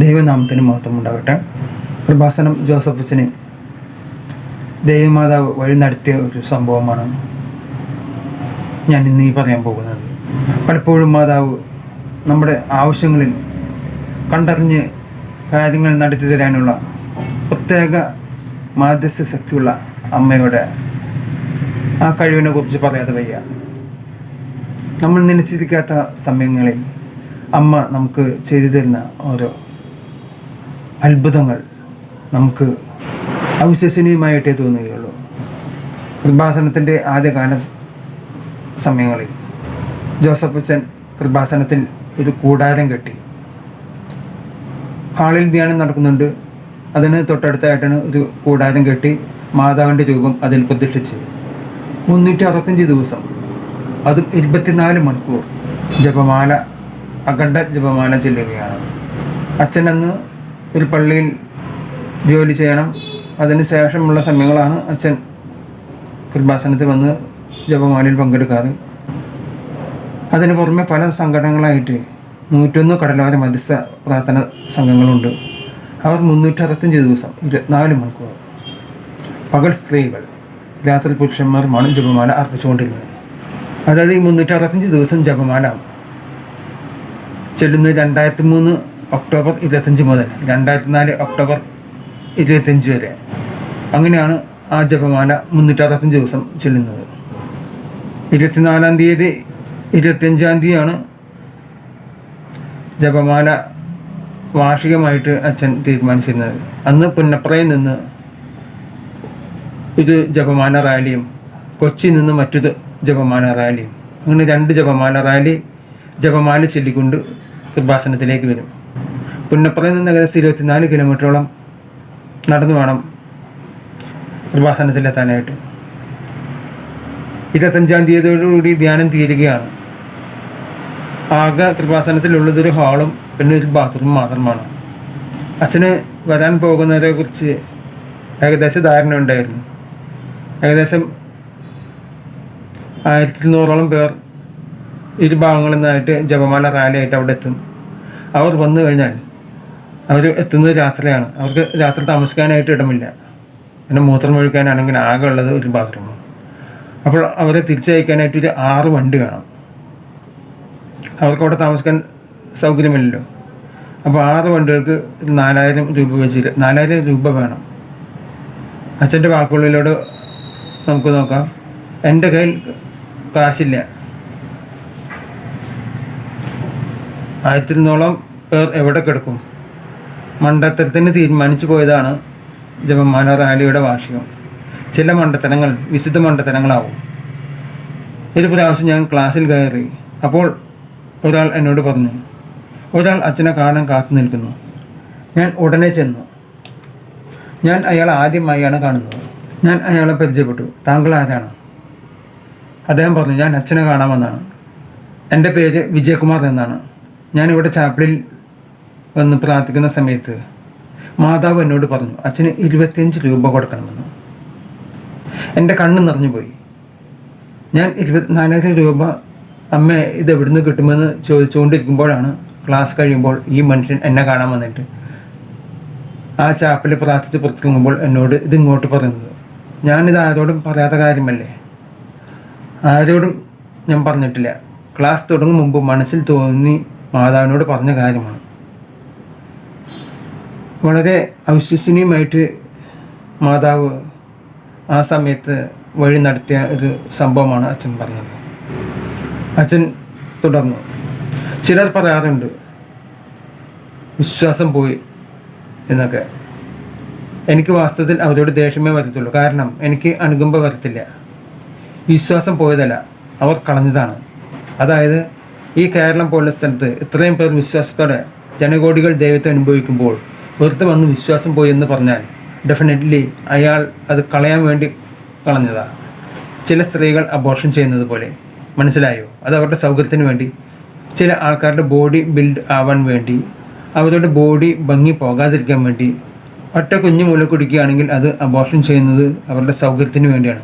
ദൈവനാമത്തിന് മഹത്വം ഉണ്ടാകട്ടെ പ്രഭാസനം ജോസഫ് അച്ഛന് ദൈവമാതാവ് വഴി നടത്തിയ ഒരു സംഭവമാണ് ഞാൻ ഇന്ന് ഈ പറയാൻ പോകുന്നത്. പലപ്പോഴും മാതാവ് നമ്മുടെ ആവശ്യങ്ങളിൽ കണ്ടറിഞ്ഞ് കാര്യങ്ങൾ നടത്തി തരാനുള്ള പ്രത്യേക മാധ്യസ്ഥ ശക്തിയുള്ള അമ്മയുടെ ആ കഴിവിനെ കുറിച്ച് പറയാതെ വയ്യ. നമ്മൾ നനച്ചിരിക്കാത്ത സമയങ്ങളിൽ അമ്മ നമുക്ക് ചെയ്തു തരുന്ന ഓരോ അത്ഭുതങ്ങൾ നമുക്ക് അവിശ്വസനീയമായിട്ടേ തോന്നുകയുള്ളൂ. കൃപാസനത്തിന്റെ ആദ്യകാല സമയങ്ങളിൽ ജോസഫ് അച്ഛൻ കൃപാസനത്തിൽ ഒരു കൂടാരം കെട്ടി. ഹാളിൽ ധ്യാനം നടക്കുന്നുണ്ട്. അതിന് തൊട്ടടുത്തായിട്ടാണ് ഒരു കൂടാരം കെട്ടി മാതാവിന്റെ രൂപം അതിൽ പ്രതിഷ്ഠിച്ച് മുന്നൂറ്റി അറുപത്തഞ്ച് ദിവസം. അത് ഇരുപത്തിനാല് മണിക്കൂർ. ജപമാല അഖണ്ഡ ജപമാല ചെല്ലുകയാണ്. അച്ഛൻ അന്ന് ഒരു പള്ളിയിൽ ജോലി ചെയ്യണം. അതിന് ശേഷമുള്ള സമയങ്ങളാണ് അച്ഛൻ കൃപാസനത്തിൽ വന്ന് ജപമാലയിൽ പങ്കെടുക്കാറ്. അതിന് പുറമെ പല സംഘടനകളായിട്ട് നൂറ്റൊന്ന് കടലോര മധ്യസ്ഥ പ്രാർത്ഥന സംഘങ്ങളുണ്ട്. അവർ മുന്നൂറ്ററുപത്തഞ്ച് ദിവസം ഇരുപത്തിനാല് മണിക്കൂർ പകൽ സ്ത്രീകൾ രാത്രി പുരുഷന്മാരുമാണ് ജപമാല അർപ്പിച്ചുകൊണ്ടിരുന്നത്. അതായത് ഈ മുന്നൂറ്ററുപത്തഞ്ച് ദിവസം ജപമാല ചെല്ലുന്നത് രണ്ടായിരത്തി മൂന്ന് ഒക്ടോബർ ഇരുപത്തഞ്ച് മുതൽ രണ്ടായിരത്തി നാല് ഒക്ടോബർ ഇരുപത്തഞ്ച് വരെ. അങ്ങനെയാണ് ആ ജപമാല മുന്നൂറ്റി അറുപത്തഞ്ച് ദിവസം ചെല്ലുന്നത്. ഇരുപത്തിനാലാം തീയതി ഇരുപത്തിയഞ്ചാം തീയതിയാണ് ജപമാല വാർഷികമായിട്ട് അച്ഛൻ തീരുമാനിച്ചിരുന്നത്. അന്ന് പുന്നപ്രയിൽ നിന്ന് ഒരു ജപമാല റാലിയും കൊച്ചിയിൽ നിന്ന് മറ്റൊരു ജപമാല റാലിയും അങ്ങനെ രണ്ട് ജപമാല റാലി ജപമാല ചൊല്ലിക്കൊണ്ട് കൃപാസനത്തിലേക്ക് വരും. പുന്നപ്പുറയിൽ നിന്ന് ഏകദേശം ഇരുപത്തിനാല് കിലോമീറ്ററോളം നടന്നു വേണം കൃപാസനത്തിലെത്താനായിട്ട് ഇരുപത്തഞ്ചാം തീയതിയോടുകൂടി ധ്യാനം തീരുകയാണ്. ആകെ കൃപാസനത്തിലുള്ളതൊരു ഹാളും പിന്നെ ഒരു ബാത്റൂം മാത്രമാണ്. അച്ഛന് വരാൻ പോകുന്നതിനെ കുറിച്ച് ഏകദേശം ധാരണ ഉണ്ടായിരുന്നു. ഏകദേശം ആയിരത്തി ഇരുന്നൂറോളം പേർ ഇരു ഭാഗങ്ങളിൽ നിന്നായിട്ട് ജപമാല റാലിയായിട്ട് അവിടെ എത്തും. അവർ വന്നു കഴിഞ്ഞാൽ അവർ എത്തുന്നത് രാത്രിയാണ്. അവർക്ക് രാത്രി താമസിക്കാനായിട്ട് ഇടമില്ല. പിന്നെ മൂത്രം ഒഴിക്കാനാണെങ്കിൽ ആകെ ഉള്ളത് ഒരു ബാത്റൂം. അപ്പോൾ അവരെ തിരിച്ചയക്കാനായിട്ട് ഒരു ആറ് വണ്ടി വേണം. അവർക്ക് അവിടെ താമസിക്കാൻ സൗകര്യമില്ലല്ലോ. അപ്പോൾ ആറ് വണ്ടികൾക്ക് നാലായിരം രൂപ വെച്ചിട്ട് നാലായിരം രൂപ വേണം. അച്ഛന്റെ വാക്കുകളിലോട് നമുക്ക് നോക്കാം. എന്റെ കയ്യിൽ കാശില്ല. ആയിരത്തിരുന്നോളം പേർ എവിടെ കിടക്കും? മണ്ടത്തരത്തിന് തീരുമാനിച്ചു പോയതാണ് ജപമാല റാലിയുടെ വാർഷികം. ചില മണ്ടത്തരങ്ങൾ വിശുദ്ധ മണ്ടത്തരങ്ങളാവും ഒരു പ്രാവശ്യം ഞാൻ ക്ലാസ്സിൽ കയറി അപ്പോൾ ഒരാൾ എന്നോട് പറഞ്ഞു ഒരാൾ അച്ഛനെ കാണാൻ കാത്തു നിൽക്കുന്നു. ഞാൻ ഉടനെ ചെന്നു. ഞാൻ അയാളെ ആദ്യമായാണ് കാണുന്നത്. ഞാൻ അയാളെ പരിചയപ്പെട്ടു. താങ്കൾ ആരാണ്? അദ്ദേഹം പറഞ്ഞു ഞാൻ അച്ഛനെ കാണാമെന്നാണ്. എന്റെ പേര് വിജയകുമാർ എന്നാണ്. ഞാനിവിടെ ചാപ്പിളിൽ വന്ന് പ്രാർത്ഥിക്കുന്ന സമയത്ത് മാതാവ് എന്നോട് പറഞ്ഞു അച്ഛന് ഇരുപത്തിയഞ്ച് രൂപ കൊടുക്കണമെന്ന്. എന്റെ കണ്ണ് നിറഞ്ഞു പോയി. ഞാൻ ഇരുപത്തിനാലായിരം രൂപ അമ്മ ഇത് എവിടുന്ന് കിട്ടുമെന്ന് ചോദിച്ചുകൊണ്ടിരിക്കുമ്പോഴാണ് ക്ലാസ് കഴിയുമ്പോൾ ഈ മനുഷ്യൻ എന്നെ കാണാൻ വന്നിട്ട് ആ ചാപ്പിൽ പ്രാർത്ഥിച്ച് പുറത്തിറങ്ങുമ്പോൾ എന്നോട് ഇത് ഇങ്ങോട്ട് പറയുന്നത്. ഞാനിത് ആരോടും പറയാത്ത കാര്യമല്ലേ? ആരോടും ഞാൻ പറഞ്ഞിട്ടില്ല. ക്ലാസ് തുടങ്ങും മുമ്പ് മനസ്സിൽ തോന്നി മാതാവിനോട് പറഞ്ഞ കാര്യമാണ്. വളരെ അവിശ്വസനീയമായിട്ട് മാതാവ് ആ സമയത്ത് വഴി നടത്തിയ ഒരു സംഭവമാണ് അച്ഛൻ പറഞ്ഞത്. അച്ഛൻ തുടർന്നു. ചിലർ പറയാറുണ്ട് വിശ്വാസം പോയി എന്നൊക്കെ. എനിക്ക് വാസ്തവത്തിൽ അവരോട് ദേഷ്യമേ വരത്തുള്ളൂ. കാരണം എനിക്ക് അനുകമ്പ വരത്തില്ല. വിശ്വാസം പോയതല്ല അവർ കളഞ്ഞതാണ്. അതായത് ഈ കേരളം പോലുള്ള സ്ഥലത്ത് ഇത്രയും പേർ വിശ്വാസത്തോടെ ജനകോടികൾ ദൈവത്തെ അനുഭവിക്കുമ്പോൾ വെറുതെ വന്ന് വിശ്വാസം പോയി എന്ന് പറഞ്ഞാൽ ഡെഫിനറ്റ്ലി അയാൾ അത് കളയാൻ വേണ്ടി കളഞ്ഞതാണ് ചില സ്ത്രീകൾ അബോർഷൻ ചെയ്യുന്നത് പോലെ. മനസ്സിലായോ? അത് അവരുടെ സൗകര്യത്തിന് വേണ്ടി. ചില ആൾക്കാരുടെ ബോഡി ബിൽഡ് ആവാൻ വേണ്ടി. അവരുടെ ബോഡി ഭംഗി പോകാതിരിക്കാൻ വേണ്ടി. ഒറ്റ കുഞ്ഞു മൂല കുടിക്കുകയാണെങ്കിൽ അത് അബോർഷൻ ചെയ്യുന്നത് അവരുടെ സൗകര്യത്തിന് വേണ്ടിയാണ്.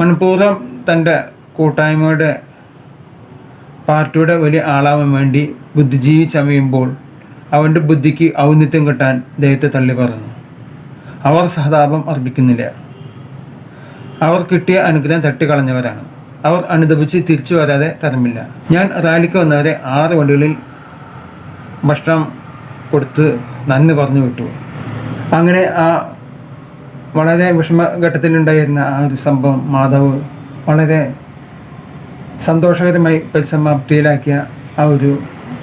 മനഃപൂർവം തന്റെ കൂട്ടായ്മയുടെ പാർട്ടിയുടെ വലിയ ആളാവാൻ വേണ്ടി ബുദ്ധിജീവി ചമയുമ്പോൾ അവന്റെ ബുദ്ധിക്ക് ഔന്നിത്യം കിട്ടാൻ ദൈവത്തെ തള്ളി പറഞ്ഞു. അവർ സഹതാപം അർപ്പിക്കുന്നില്ല. അവർ കിട്ടിയ അനുഗ്രഹം തട്ടിക്കളഞ്ഞവരാണ്. അവർ അനുദപിച്ച് തിരിച്ചു വരാതെ തരമില്ല. ഞാൻ റാലിക്ക് വന്നവരെ ആറ് വണ്ടികളിൽ ഭക്ഷണം കൊടുത്ത് നന്ദി പറഞ്ഞു വിട്ടു. അങ്ങനെ ആ വളരെ വിഷമഘട്ടത്തിലുണ്ടായിരുന്ന ആ ഒരു സംഭവം മാധവ് വളരെ സന്തോഷകരമായി പരിസമാപ്തിയിലാക്കിയ ആ ഒരു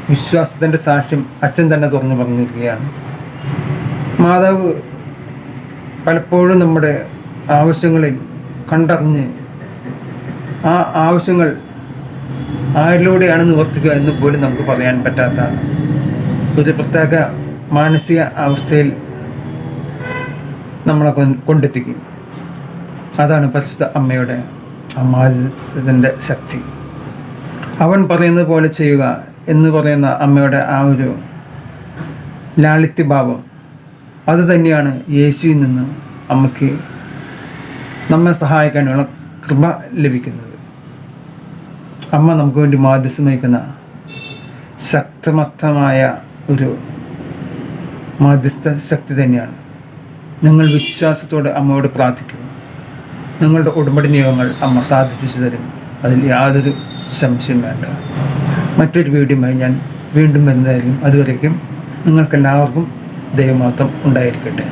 വിശ്വാസത്തിന്റെ സാക്ഷ്യം അച്ഛൻ തന്നെ തുറന്നു പറഞ്ഞിരിക്കുകയാണ്. മാതാവ് പലപ്പോഴും നമ്മുടെ ആവശ്യങ്ങളിൽ കണ്ടറിഞ്ഞ് ആ ആവശ്യങ്ങൾ ആരിലൂടെയാണ് നിവർത്തിക്കുക എന്ന് പോലും നമുക്ക് പറയാൻ പറ്റാത്ത ഒരു പ്രത്യേക മാനസിക അവസ്ഥയിൽ നമ്മളെ കൊണ്ടെത്തിക്കും. അതാണ് പരിശുദ്ധ അമ്മയുടെ അമ്മാതിന്റെ ശക്തി. അവൻ പറയുന്നത് പോലെ ചെയ്യുക എന്ന് പറയുന്ന അമ്മയുടെ ആ ഒരു ലാളിത്യഭാവം. അത് തന്നെയാണ് യേശുവിൽ നിന്ന് അമ്മയ്ക്ക് നമ്മെ സഹായിക്കാനുള്ള കൃപ ലഭിക്കുന്നത്. അമ്മ നമുക്ക് വേണ്ടി മാധ്യസ്ഥം വഹിക്കുന്ന ശക്തമത്തമായ ഒരു മാധ്യസ്ഥ ശക്തി തന്നെയാണ്. നിങ്ങൾ വിശ്വാസത്തോടെ അമ്മയോട് പ്രാർത്ഥിക്കുന്നു നിങ്ങളുടെ ഉടമ്പടി നിയമങ്ങൾ അമ്മ സാധിപ്പിച്ചു തരും. അതിൽ യാതൊരു സംശയം വേണ്ട. മറ്റൊരു വീഡിയോയുമായി ഞാൻ വീണ്ടും വരുന്നതായിരിക്കും. അതുവരേക്കും നിങ്ങൾക്കെല്ലാവർക്കും ദൈവമാത്രം ഉണ്ടായിരിക്കട്ടെ.